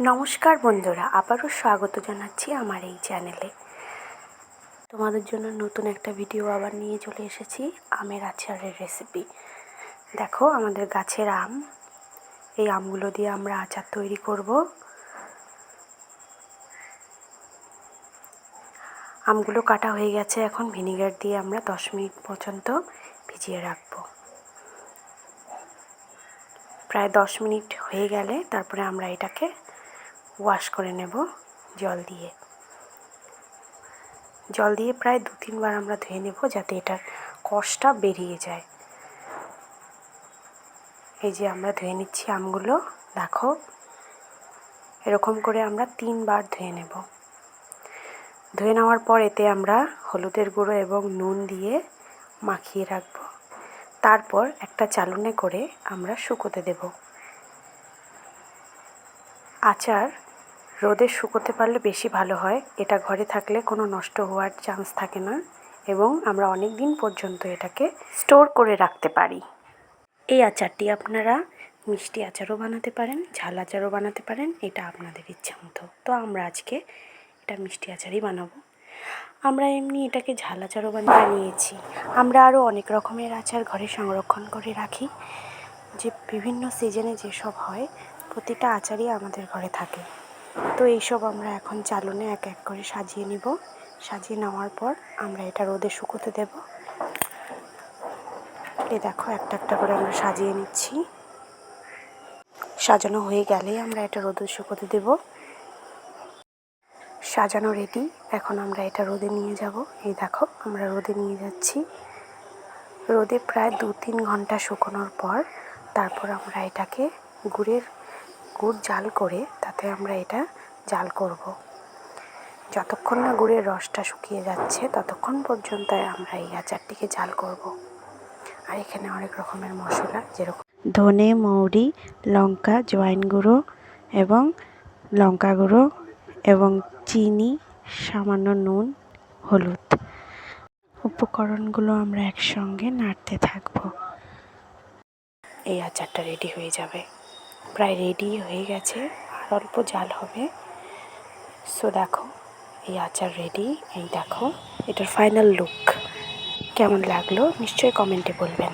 নমস্কার বন্ধুরা, আবারও স্বাগত জানাচ্ছি আমার এই চ্যানেলে। তোমাদের জন্য নতুন একটা ভিডিও আবার নিয়ে চলে এসেছি, আমের আচারের রেসিপি দেখো, আমাদের গাছের আম, এই আমগুলো দিয়ে আমরা আচার তৈরি করব। আমগুলো কাটা হয়ে গেছে, এখন ভিনিগার দিয়ে আমরা দশ মিনিট পর্যন্ত ভিজিয়ে রাখব। প্রায় দশ মিনিট হয়ে গেলে তারপরে আমরা এটাকে ওয়াশ করে নেব জল দিয়ে। জল দিয়ে প্রায় দু তিনবার আমরা ধুয়ে নেব যাতে এটার কষটা বেরিয়ে যায়। এই যে আমরা ধুয়ে নিচ্ছি আমগুলো, দেখো, এরকম করে আমরা তিনবার ধুয়ে নেব। ধুয়ে নেওয়ার পর এতে আমরা হলুদের গুঁড়ো এবং নুন দিয়ে মাখিয়ে রাখব। তারপর একটা চালনে করে আমরা শুকোতে দেব। আচার রোদে শুকোতে পারলে বেশি ভালো হয়। এটা ঘরে থাকলে কোনো নষ্ট হওয়ার চান্স থাকে না এবং আমরা অনেক দিন পর্যন্ত এটাকে স্টোর করে রাখতে পারি। এই আচারটি আপনারা মিষ্টি আচারও বানাতে পারেন, ঝাল আচারও বানাতে পারেন, এটা আপনাদের ইচ্ছা মতো। তো আমরা আজকে এটা মিষ্টি আচারই বানাবো। আমরা এমনি এটাকে ঝাল আচারও বানিয়ে নিয়েছি। আমরা আরও অনেক রকমের আচার ঘরে সংরক্ষণ করে রাখি। যে বিভিন্ন সিজনে যেসব হয়, প্রতিটা আচারই আমাদের ঘরে থাকে। তো এইসব আমরা এখন চালনে এক এক করে সাজিয়ে নিব। সাজিয়ে নেওয়ার পর আমরা এটা রোদে শুকোতে দেব। এ দেখো, একটা একটা করে আমরা সাজিয়ে নিচ্ছি। সাজানো হয়ে গেলেই আমরা এটা রোদে শুকোতে দেব। সাজানো রেডি এখন আমরা এটা রোদে নিয়ে যাব। এই দেখো, আমরা রোদে নিয়ে যাচ্ছি। রোদে প্রায় দু তিন ঘণ্টা শুকোনোর পর তারপর আমরা এটাকে গুড়ের গুড় জাল করে তাতে আমরা এটা জাল করব। যতক্ষণ না গুড়ের রসটা শুকিয়ে যাচ্ছে, ততক্ষণ পর্যন্ত আমরা এই আচারটিকে জাল করব। আর এখানে অনেক রকমের মশলা, যেরকম ধনে, মৌরি, লঙ্কা, জোয়াইন গুঁড়ো এবং লঙ্কা গুঁড়ো এবং চিনি, সামান্য নুন, হলুদ উপকরণগুলো আমরা একসঙ্গে নাড়তে থাকব এই আচারটা রেডি হয়ে যাবে প্রায় রেডি হয়ে গেছে, আর অল্প জাল হবে। সো দেখো, এই আচার রেডি এই দেখো, এটার ফাইনাল লুক কেমন লাগল? নিশ্চয়ই কমেন্টে বলবেন।